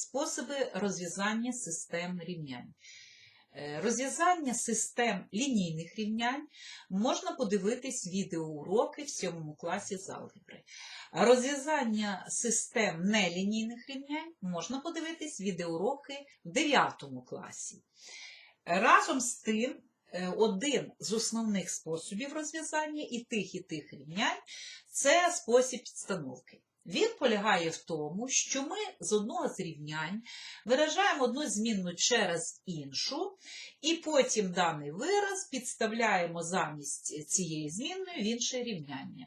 Способи розв'язання систем рівнянь. Е, Розв'язання систем лінійних рівнянь можна подивитись відеоуроки в 7 класі з алгебри. Розв'язання систем нелінійних рівнянь можна подивитись відеоуроки в 9 класі. Разом з тим, е, один з основних способів розв'язання і тих, і тих рівнянь це спосіб підстановки. Він полягає в тому, що ми з одного з рівнянь виражаємо одну змінну через іншу, і потім даний вираз підставляємо замість цієї змінної в інше рівняння.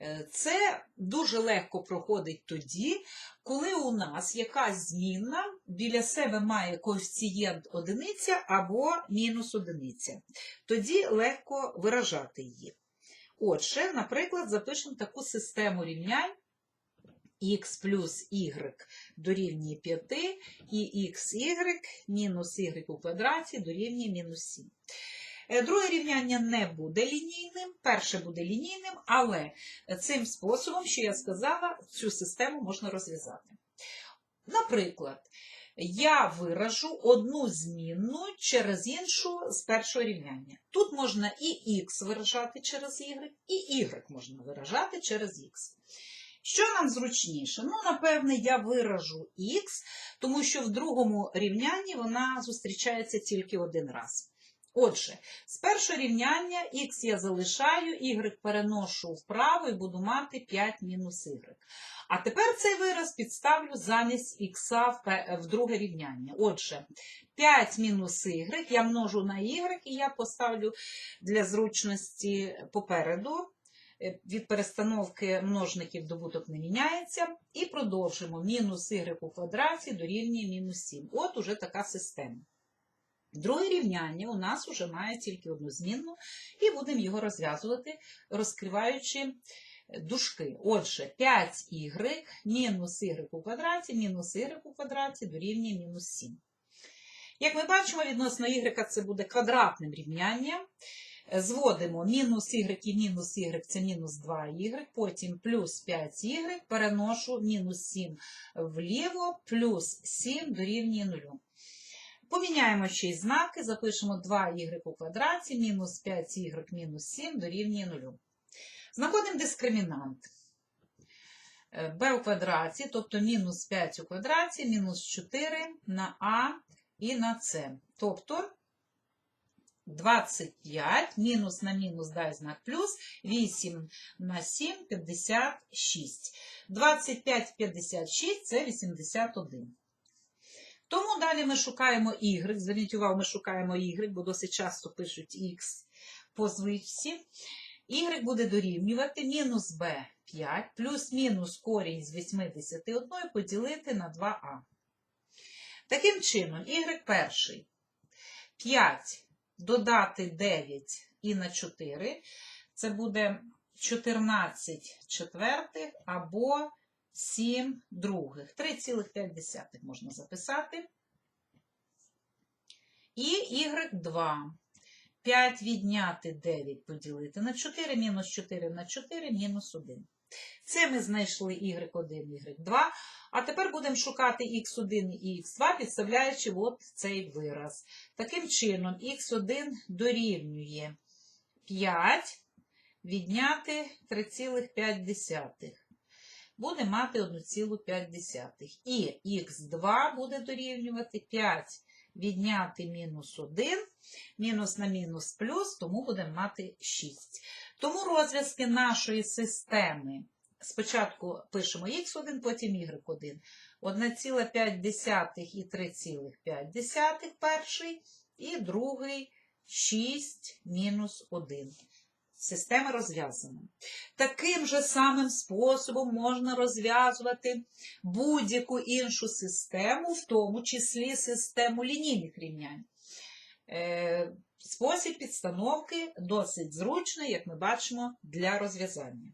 Е, Це дуже легко проходить тоді, коли у нас якась змінна біля себе має коефіцієнт одиниця або мінус одиниця. Тоді легко виражати її. Отже, наприклад, запишемо таку систему рівнянь x плюс y дорівнює 5 і xy мінус y у квадраті дорівнює мінус 7. Е, Друге рівняння не буде лінійним, перше буде лінійним, але цим способом, що я сказала, цю систему можна розв'язати. Наприклад, я виражу одну змінну через іншу з першого рівняння. Тут можна і х виражати через y, і y можна виражати через х. Що нам зручніше? Ну, напевне, я виражу х, тому що в другому рівнянні вона зустрічається тільки один раз. Отже, з першого рівняння х я залишаю, y переношу вправо і буду мати 5 мінус y. А тепер цей вираз підставлю замість х в друге рівняння. Отже, 5 мінус y я множу на y, і я поставлю для зручності попереду. Е, Від перестановки множників добуток не міняється. І продовжимо. Мінус y у квадраті дорівнює мінус 7. От уже така система. Друге рівняння у нас вже має тільки одну змінну, і будемо його розв'язувати, розкриваючи дужки. Отже, 5y мінус y у квадраті, мінус y у квадраті дорівнює мінус 7. Як ми бачимо, відносно y це буде квадратним рівнянням. Зводимо мінус y і мінус y це мінус 2y, потім плюс 5y, переношу мінус 7 вліво, плюс 7 дорівнює 0. Поміняємо ще й знаки, запишемо 2y у квадраті, мінус 5y мінус 7 дорівнює 0. Знаходимо дискримінант Е, b у квадраті, тобто мінус 5 у квадраті, мінус 4 на а і на с. Тобто 25 мінус на мінус дай знак плюс, 8 на 7 56. 25 56 це 81. Тому далі ми шукаємо y. Зверніть увагу, ми шукаємо y, бо досить часто пишуть x по звичці. y буде дорівнювати мінус b 5 плюс-мінус корінь з 81 поділити на 2а. Таким чином, y перший 5 додати 9 і на 4, це буде 14 четвертих або 7 других. 3,5 можна записати. І y2. 5 відняти 9 поділити на 4, мінус 4 на 4, мінус 1. Це ми знайшли y1, y2. А тепер будемо шукати x1 і x2, підставляючи от цей вираз. Таким чином, x1 дорівнює 5 відняти 3,5. Буде мати 1,5. І х2 буде дорівнювати 5 відняти мінус 1, мінус на мінус плюс, тому будемо мати 6. Тому розв'язки нашої системи спочатку пишемо х1, потім y1. 1,5 і 3,5 перший, і другий 6 мінус 1. Система розв'язана. Таким же самим способом можна розв'язувати будь-яку іншу систему, в тому числі систему лінійних рівнянь. Е, Спосіб підстановки досить зручний, як ми бачимо, для розв'язання.